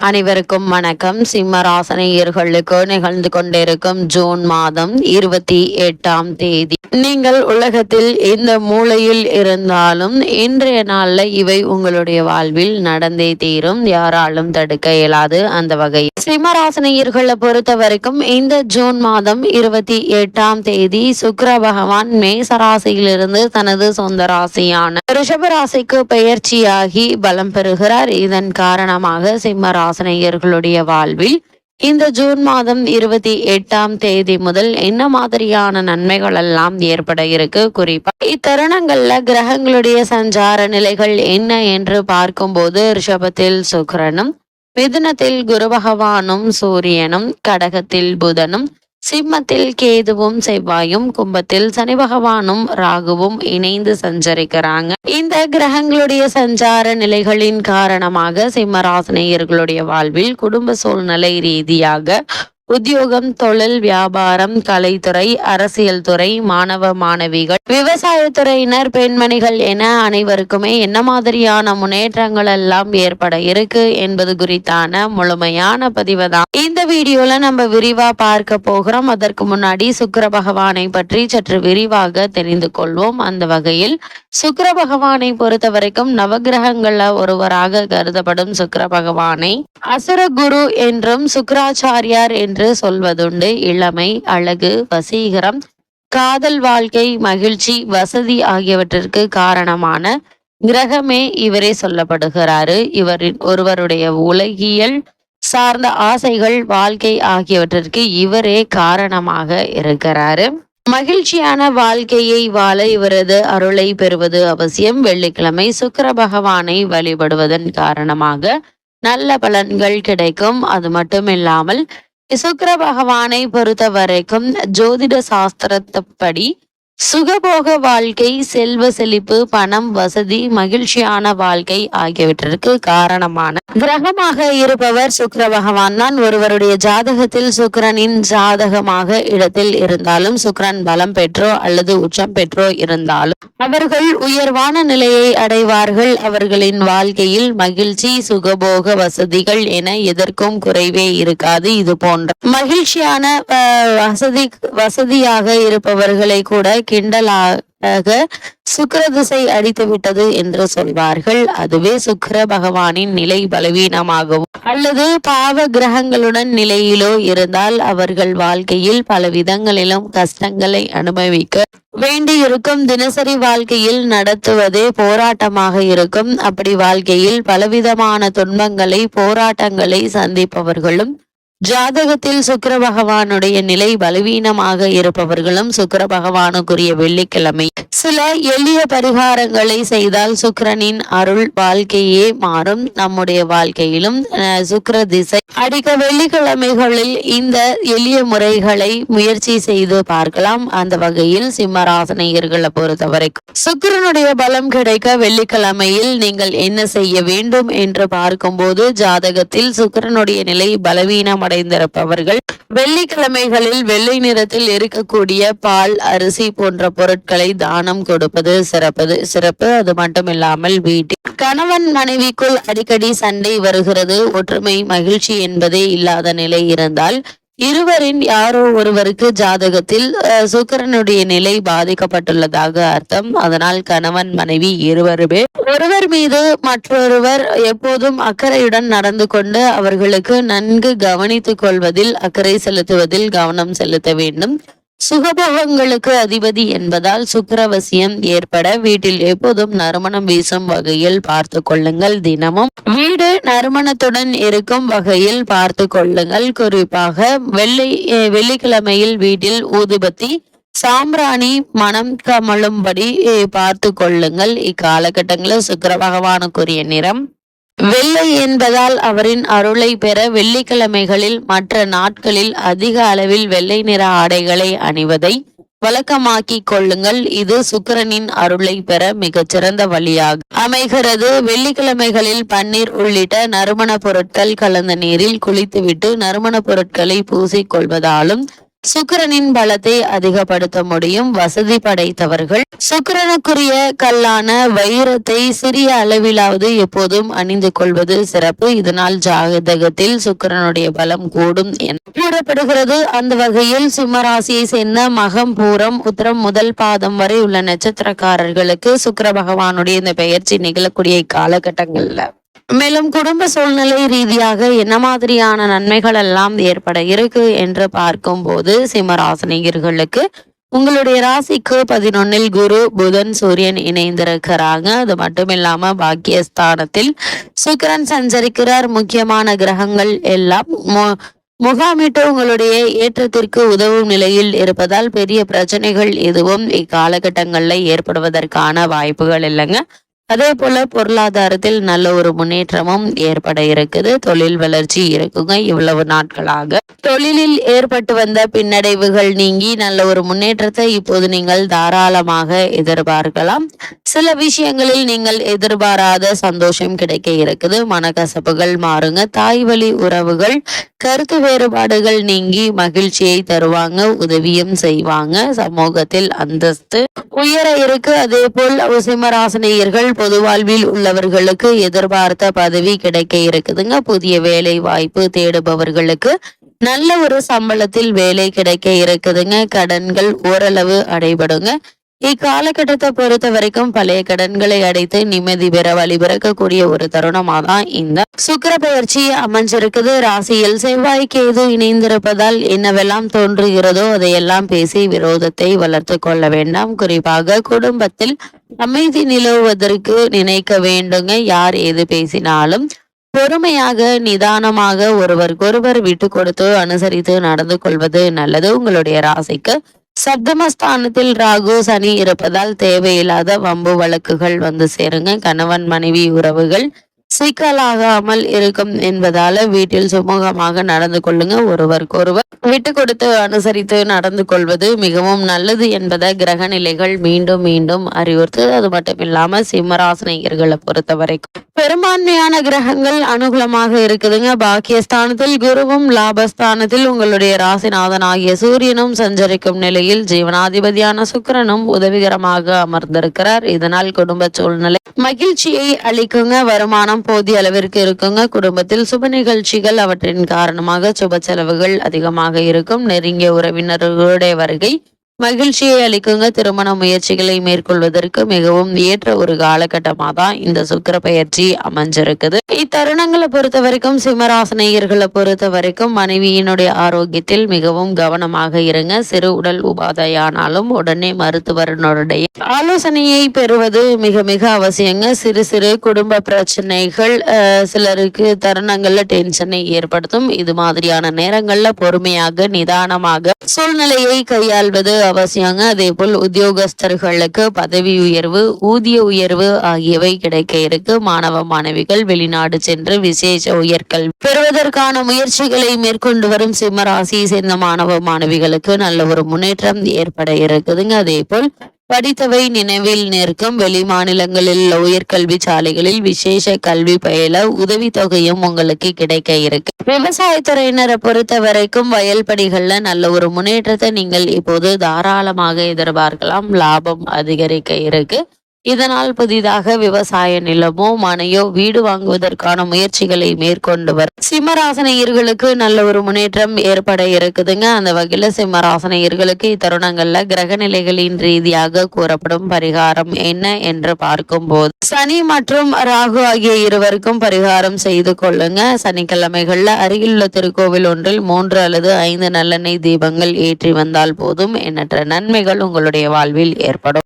அனைவருக்கும் வணக்கம். சிம்மராசனையர்களுக்கு நிகழ்ந்து கொண்டிருக்கும் ஜூன் மாதம் இருபத்தி எட்டாம் தேதி. நீங்கள் உலகத்தில் எந்த மூலையில் இருந்தாலும் இன்றைய நாள்ல இவை உங்களுடைய வாழ்வில் நடந்தே தீரும். யாராலும் தடுக்க இயலாது அந்த வகையில். சிம்மராசனையர்களை பொறுத்த வரைக்கும் இந்த ஜூன் மாதம் இருபத்தி எட்டாம் தேதி சுக்கிர பகவான் மேசராசியிலிருந்து தனது சொந்த ராசியான ரிஷப ராசிக்கு பெயர்ச்சியாகி பலம் பெறுகிறார். இதன் காரணமாக சிம்ம ராசனையர்களுடைய வாழ்வில் இந்த ஜூன் மாதம் இருபத்தி எட்டாம் தேதி முதல் என்ன மாதிரியான நன்மைகள் எல்லாம் ஏற்பட இருக்கு? குறிப்பா இத்தருணங்கள்ல கிரகங்களுடைய சஞ்சார நிலைகள் என்ன என்று பார்க்கும்போது ரிஷபத்தில் சுக்கரனும் மிதுனத்தில் குரு பகவானும் சூரியனும் கடகத்தில் புதனும் சிம்மத்தில் கேதுவும் செவ்வாயும் கும்பத்தில் சனி பகவானும் ராகுவும் இணைந்து சஞ்சரிக்கிறாங்க. இந்த கிரகங்களுடைய சஞ்சார நிலைகளின் காரணமாக சிம்மராசனேயர்களுடைய வாழ்வில் குடும்ப சூழ்நிலை ரீதியாக உத்தியோகம் தொழில் வியாபாரம் கலைத்துறை அரசியல் துறை மாணவ மாணவிகள் விவசாயத்துறையினர் பெண்மணிகள் என அனைவருக்குமே என்ன மாதிரியான முன்னேற்றங்கள் எல்லாம் ஏற்பட இருக்கு என்பது குறித்தான முழுமையான பதிவு தான் இந்த வீடியோல நம்ம விரிவா பார்க்க போகிறோம். அதற்கு முன்னாடி சுக்கர பகவானை பற்றி சற்று விரிவாக தெரிந்து கொள்வோம். அந்த வகையில் சுக்கர பகவானை பொறுத்த வரைக்கும் நவகிரகங்கள்ல ஒருவராக கருதப்படும் சுக்கர பகவானை அசுர குரு என்றும் சுக்கராச்சாரியார் என்று சொல்வதுண்டு. இளமை அழகு வசீகரம் காதல் வாழ்க்கை மகிழ்ச்சி வசதி ஆகியவற்றிற்கு காரணமான கிரகமே இவரே சொல்லப்படுகிறாரு. இவரின் ஒருவருடைய உலகியல் சார்ந்த ஆசைகள் வாழ்க்கை ஆகியவற்றிற்கு இவரே காரணமாக இருக்கிறாரு. மகிழ்ச்சியான வாழ்க்கையை வாழ இவரது அருளை பெறுவது அவசியம். வெள்ளிக்கிழமை சுக்கர பகவானை வழிபடுவதன் காரணமாக நல்ல பலன்கள் கிடைக்கும். அது மட்டும் இல்லாமல் சுக்கர பகவானை பொறுத்த வரைக்கும் ஜோதிட சாஸ்திரத்தப்படி சுகபோக வாழ்க்கை செல்வ செழிப்பு பணம் வசதி மகிழ்ச்சியான வாழ்க்கை ஆகியவற்றிற்கு காரணமான கிரகமாக இருப்பவர் சுக்கர பகவான் தான். ஒருவருடைய ஜாதகத்தில் சுக்கரனின் ஜாதகமாக இடத்தில் இருந்தாலும் சுக்கரன் பலம் பெற்றோ அல்லது உச்சம் பெற்றோ இருந்தாலும் அவர்கள் உயர்வான நிலையை அடைவார்கள். அவர்களின் வாழ்க்கையில் மகிழ்ச்சி சுகபோக வசதிகள் என எதற்கும் குறைவே இருக்காது. இது போன்ற மகிழ்ச்சியான வசதி வசதியாக இருப்பவர்களை கூட கிண்டலாக சுக்கர திசை அடித்து விட்டது என்று சொல்வார்கள். அதுவே சுக்கர பகவானின் நிலை பலவீனமாகவும் அல்லது பாவ கிரகங்களுடன் நிலையிலோ இருந்தால் அவர்கள் வாழ்க்கையில் பல விதங்களிலும் கஷ்டங்களை அனுபவிக்க வேண்டியிருக்கும். தினசரி வாழ்க்கையில் நடத்துவதே போராட்டமாக இருக்கும். அப்படி வாழ்க்கையில் பலவிதமான துன்பங்களை போராட்டங்களை சந்திப்பவர்களும் ஜாதகத்தில் சுக்கர பகவானுடைய நிலை பலவீனமாக இருப்பவர்களும் சுக்கர பகவானுக்குரிய வெள்ளிக்கிழமை சில எளிய பரிகாரங்களை செய்தால் சுக்கரனின் அருள் வாழ்க்கையே மாறும். நம்முடைய வாழ்க்கையிலும் சுக்கர திசை. அடிக்க வெள்ளிக்கிழமைகளில் இந்த எளிய முறைகளை முயற்சி செய்து பார்க்கலாம். அந்த வகையில் சிம்மராசனையர்களை பொறுத்த வரைக்கும் சுக்கிரனுடைய பலம் கிடைக்க வெள்ளிக்கிழமையில் நீங்கள் என்ன செய்ய வேண்டும் என்று பார்க்கும்போது ஜாதகத்தில் சுக்கரனுடைய நிலை பலவீனம் அடைந்திருப்பவர்கள். வெள்ளிக்கிழமைகளில் வெள்ளை நிறத்தில் இருக்கக்கூடிய பால் அரிசி போன்ற பொருட்களை தானம் கொடுப்பது சிறப்பது சிறப்பு. அது மட்டும் இல்லாமல் வீட்டில் கணவன் மனைவிக்குள் அடிக்கடி சண்டை வருகிறது. ஒற்றுமை மகிழ்ச்சி என்பதே இல்லாத நிலை இருந்தால் இருவரின் யாரோ ஒருவருக்கு ஜாதகத்தில் சுக்கரனுடைய நிலை பாதிக்கப்பட்டுள்ளதாக அர்த்தம். அதனால் கணவன் மனைவி இருவருமே ஒருவர் மீது மற்றொருவர் எப்போதும் அக்கறையுடன் நடந்து கொண்டு அவர்களுக்கு நன்கு கவனித்துக் கொள்வதில் அக்கறை செலுத்துவதில் கவனம் செலுத்த வேண்டும். சுகபோகங்களுக்கு அதிபதி என்பதால் சுக்கிரவசியம் ஏற்பட வீட்டில் எப்போதும் நறுமணம் வீசும் வகையில் பார்த்து கொள்ளுங்கள் தினமும். வீடு நறுமணத்துடன் இருக்கும் வகையில் பார்த்து கொள்ளுங்கள். குறிப்பாக வெள்ளை வெள்ளிக்கிழமையில் வீட்டில் ஊதுபத்தி சாம்பிராணி மனம் கமழும்படி பார்த்து கொள்ளுங்கள். இக்காலகட்டங்களில் சுக்கிர பகவானுக்குரிய நிறம் வெள்ளை என்பதால் அவரின் அருளை பெற வெள்ளிக்கிழமைகளில் மற்ற நாட்களில் அதிக அளவில் வெள்ளை நிற ஆடைகளை அணிவதை வழக்கமாக்கிக் கொள்ளுங்கள். இது சுக்கிரனின் அருளை பெற மிகச்சிறந்த வழியாக அமைகிறது. வெள்ளிக்கிழமைகளில் பன்னீர் உள்ளிட்ட நறுமண பொருட்கள் கலந்த நீரில் குளித்துவிட்டு நறுமண பொருட்களை பூசிக்கொள்வதாலும் சுக்கிரனின் பலத்தை அதிகப்படுத்த முடியும். வசதி படைத்தவர்கள். சுக்கிரனுக்குரிய கல்லான வைரத்தை சிறிய அளவிலாவது எப்போதும் அணிந்து கொள்வது சிறப்பு. இதனால் ஜாதகத்தில் சுக்கிரனுடைய பலம் கூடும் என கூறப்படுகிறது. அந்த வகையில் சிம்மராசியை சேர்ந்த மகம் பூரம் உத்தரம் முதல் பாதம் வரை உள்ள நட்சத்திரக்காரர்களுக்கு சுக்கிர பகவானுடைய இந்த பெயர்ச்சி நிகழக்கூடிய காலகட்டங்கள்ல. மேலும் குடும்ப சூழ்நிலை ரீதியாக என்ன மாதிரியான நன்மைகள் எல்லாம் ஏற்பட இருக்கு என்று பார்க்கும்போது சிம்மராசனிகர்களுக்கு உங்களுடைய ராசிக்கு பதினொன்னில் குரு புதன் சூரியன் இணைந்திருக்கிறாங்க. அது மட்டும் இல்லாம பாக்கியஸ்தானத்தில் சுக்கிரன் சஞ்சரிக்கிறார். முக்கியமான கிரகங்கள் எல்லாம் முகாமிட்டு உங்களுடைய ஏற்றத்திற்கு உதவும் நிலையில் இருப்பதால் பெரிய பிரச்சனைகள் எதுவும் இக்காலகட்டங்களில் ஏற்படுவதற்கான வாய்ப்புகள் இல்லைங்க. அதே போல பொருளாதாரத்தில் நல்ல ஒரு முன்னேற்றமும் ஏற்பட இருக்குது. தொழில் வளர்ச்சி இருக்குங்க இவ்வளவு நாட்களாக. தொழிலில் ஏற்பட்டு வந்த பின்னடைவுகள் நீங்கி நல்ல ஒரு முன்னேற்றத்தை இப்போது நீங்கள் தாராளமாக எதிர்பார்க்கலாம். சில விஷயங்களில் நீங்கள் எதிர்பாராத சந்தோஷம் கிடைக்க இருக்குது. மனக்கசப்புகள் மாறுங்க தாய் வழி உறவுகள் கருத்து வேறுபாடுகள் நீங்கி மகிழ்ச்சியை தருவாங்க உதவியும் செய்வாங்க. சமூகத்தில் அந்தஸ்து உயர இருக்கு. அதே போல் சிம்மராசனியர்கள் பொது வாழ்வில் உள்ளவர்களுக்கு எதிர்பார்த்த பதவி கிடைக்க இருக்குதுங்க. புதிய வேலை வாய்ப்பு தேடுபவர்களுக்கு நல்ல ஒரு சம்பளத்தில் வேலை கிடைக்க இருக்குதுங்க. கடன்கள் ஓரளவு அடைபடுங்க. இக்காலகட்டத்தை பொறுத்த வரைக்கும் பழைய கடன்களை அடைத்து நிம்மதி பெற வழிபிறக்கக்கூடிய ஒரு தருணமா தான் இந்த சுக்கிர பயிற்சி அமைஞ்சிருக்குது. ராசியில் செவ்வாய் கேது இணைந்திருப்பதால் என்னவெல்லாம் தோன்றுகிறதோ அதையெல்லாம் பேசி விரோதத்தை வளர்த்து கொள்ள வேண்டாம். குறிப்பாக குடும்பத்தில் அமைதி நிலவுவதற்கு நினைக்க வேண்டுங்க. யார் எது பேசினாலும் பொறுமையாக நிதானமாக ஒருவருக்கொருவர் விட்டு கொடுத்து அனுசரித்து நடந்து கொள்வது நல்லது. உங்களுடைய ராசிக்கு சப்தமஸ்தானத்தில் ராகு சனி இருப்பதால் தேவையில்லாத வம்பு வழக்குகள் வந்து சேருங்க. கணவன் மனைவி உறவுகள் சிக்கலாகாமல் இருக்கும் என்பதால வீட்டில் சுமூகமாக நடந்து கொள்ளுங்க. ஒருவருக்கொருவர் விட்டு கொடுத்து அனுசரித்து நடந்து கொள்வது மிகவும் நல்லது என்பதை கிரக நிலைகள் மீண்டும் மீண்டும் அறிவுறுத்து அது மட்டும் இல்லாம சிம்மராசனியர்களை பொறுத்த வரைக்கும் பெரும்பான்மையான கிரகங்கள் அனுகூலமாக இருக்குதுங்க. பாக்கியஸ்தானத்தில் குருவும் லாபஸ்தானத்தில் உங்களுடைய ராசிநாதன் ஆகிய சூரியனும் சஞ்சரிக்கும் நிலையில் ஜீவனாதிபதியான சுக்கிரனும் உதவிகரமாக அமர்ந்திருக்கிறார். இதனால் குடும்ப சூழ்நிலை மகிழ்ச்சியை அளிக்குங்க. வருமானம் போதிய அளவிற்கு இருக்குங்க. குடும்பத்தில் சுப நிகழ்ச்சிகள் அவற்றின் காரணமாக சுப செலவுகள் அதிகமாக இருக்கும். நெருங்கிய உறவினர்களுடைய வருகை மகிழ்ச்சியை அளிக்குங்க. திருமண முயற்சிகளை மேற்கொள்வதற்கு மிகவும் ஏற்ற ஒரு காலகட்டமாக தான் இந்த சுக்கிர பயிற்சி அமைஞ்சிருக்குது. இத்தருணங்களை பொறுத்த வரைக்கும் சிம்மராசனையர்களை பொறுத்த வரைக்கும் மனைவியினுடைய ஆரோக்கியத்தில் மிகவும் கவனமாக இருங்க. சிறு உடல் உபாதையானாலும் உடனே மருத்துவரனுடைய ஆலோசனையை பெறுவது மிக மிக அவசியங்க. சிறு சிறு குடும்ப பிரச்சனைகள் சிலருக்கு தருணங்கள்ல டென்ஷனை ஏற்படுத்தும். இது மாதிரியான நேரங்கள்ல பொறுமையாக நிதானமாக சூழ்நிலையை கையாள்வது அவசியங்க. அதே போல் உத்தியோகஸ்தர்களுக்கு பதவி உயர்வு ஊதிய உயர்வு ஆகியவை கிடைக்க இருக்கு. மாணவ மாணவிகள் வெளிநாடு சென்று விசேஷ உயர்கல்வி பெறுவதற்கான முயற்சிகளை மேற்கொண்டு வரும் சிம்ம ராசியை சேர்ந்த மாணவ மாணவிகளுக்கு நல்ல ஒரு முன்னேற்றம் ஏற்பட இருக்குதுங்க. அதே போல் படித்தவை நினைவில் நிற்கும் வெளி மாநிலங்களில் உயர்கல்வி சாலைகளில் விசேஷ கல்வி பயில உதவி தொகையும் உங்களுக்கு கிடைக்க இருக்கு. விவசாயத்துறையினரை பொறுத்த வரைக்கும் வயல் படிகள்ல நல்ல ஒரு முன்னேற்றத்தை நீங்கள் இப்போது தாராளமாக எதிர்பார்க்கலாம். லாபம் அதிகரிக்க இருக்கு. இதனால் புதிதாக விவசாய நிலமோ மனையோ வீடு வாங்குவதற்கான முயற்சிகளை மேற்கொண்டு வர சிம்மராசனையர்களுக்கு நல்ல ஒரு முன்னேற்றம் ஏற்பட இருக்குதுங்க. அந்த வகையில் சிம்மராசனையர்களுக்கு இத்தருணங்கள்ல கிரக நிலைகளின் ரீதியாக கூறப்படும் பரிகாரம் என்ன என்று பார்க்கும்போது சனி மற்றும் ராகு ஆகிய இருவருக்கும் பரிகாரம் செய்து கொள்ளுங்க. சனிக்கிழமைகள்ல அருகிலுள்ள திருக்கோவில் ஒன்றில் மூன்று அல்லது ஐந்து நல்லெண்ணெய் தீபங்கள் ஏற்றி வந்தால் போதும். எண்ணற்ற நன்மைகள் உங்களுடைய வாழ்வில் ஏற்படும்.